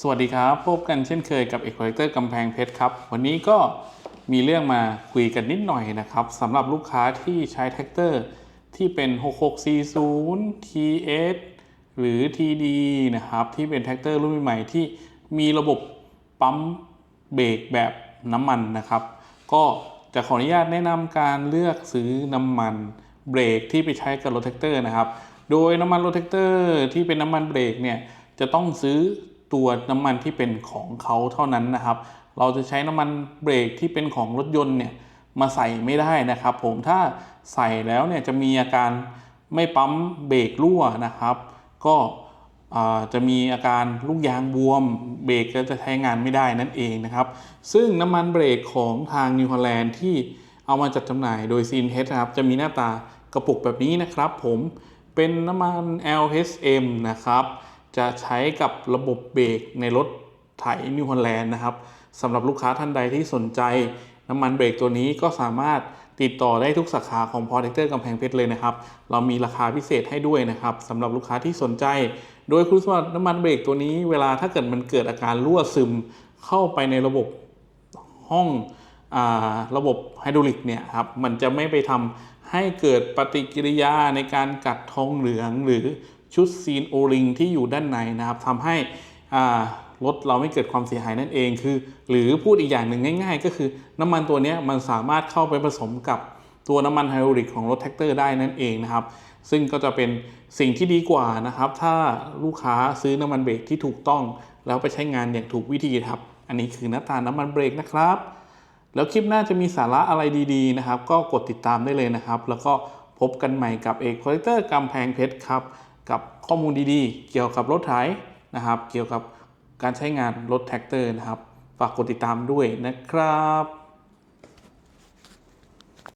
สวัสดีครับ พบกันเช่นเคยกับเอกคอลเลเตอร์กำแพงเพชรครับ วันนี้ก็มีเรื่องมาคุยกันนิดหน่อยนะครับสำหรับลูกค้าที่ใช้แท็กเตอร์ที่เป็น 6640 TS หรือ TD นะครับที่เป็นแท็กเตอร์รุ่นใหม่ที่มีระบบปั๊มเบรกแบบน้ำมันนะครับ ก็จะขออนุญาตแนะนำการเลือกซื้อน้ำมันเบรกที่ไปใช้กับรถแท็กเตอร์นะครับ โดยน้ำมันรถแท็กเตอร์ที่เป็นน้ำมันเบรกเนี่ยจะต้องซื้อ ตัวน้ำมันที่เป็นของเขาเท่านั้นนะครับ เราจะใช้น้ำมันเบรกที่เป็นของรถยนต์เนี่ยมาใส่ไม่ได้นะครับ ผมถ้าใส่แล้วเนี่ยจะมีอาการไม่ปั๊มเบรกรั่วนะครับ ก็จะมีอาการลูกยางบวม เบรกก็จะใช้งานไม่ได้นั่นเองนะครับ ซึ่งน้ำมันเบรกของทางนิวฮอลแลนด์ที่เอามาจัดจำหน่ายโดย c n h นะครับ จะมีหน้าตากระปุกแบบนี้นะครับ ผมเป็นน้ำมัน LHM นะครับ จะใช้กับระบบเบรกในรถไถนิวฮอลแลนด์นะครับสำหรับลูกค้าท่านใดที่สนใจ น้ำมันเบรกตัวนี้ก็สามารถติดต่อได้ทุกสาขาของ p r o t e c t o r กำแพงเพชรเลยนะครับ เรามีราคาพิเศษให้ด้วยนะครับสำหรับลูกค้าที่สนใจ โดยคุณสมบัติน้ำมันเบรกตัวนี้ เวลาถ้าเกิดมันเกิดอาการรั่วซึมเข้าไปในระบบห้องอระบบไฮดรอลิกเนี่ยครับมันจะไม่ไปทำให้เกิดปฏิกิริยาในการกัดทองเหลืองหรือ ชุดซีนโอริงที่อยู่ด้านในนะครับทำให้รถเราไม่เกิดความเสียหายนั่นเองคือ หรือพูดอีกอย่างหนึ่งง่าย ๆ ก็คือน้ำมันตัวนี้มันสามารถเข้าไปผสมกับตัวน้ำมันไฮดรอลิกของรถแท็กเตอร์ได้นั่นเองนะครับ ซึ่งก็จะเป็นสิ่งที่ดีกว่านะครับ ถ้าลูกค้าซื้อน้ำมันเบรกที่ถูกต้อง แล้วไปใช้งานอย่างถูกวิธีครับ อันนี้คือหน้าตาน้ำมันเบรกนะครับ แล้วคลิปหน้าจะมีสาระอะไรดีๆนะครับ ก็กดติดตามได้เลยนะครับ แล้วก็พบกันใหม่กับเอกคอลเลกเตอร์กำแพงเพชรครับ กับข้อมูลดีๆ เกี่ยวกับรถไถนะครับ เกี่ยวกับการใช้งานรถแท็กเตอร์นะครับ ฝากกดติดตามด้วยนะครับ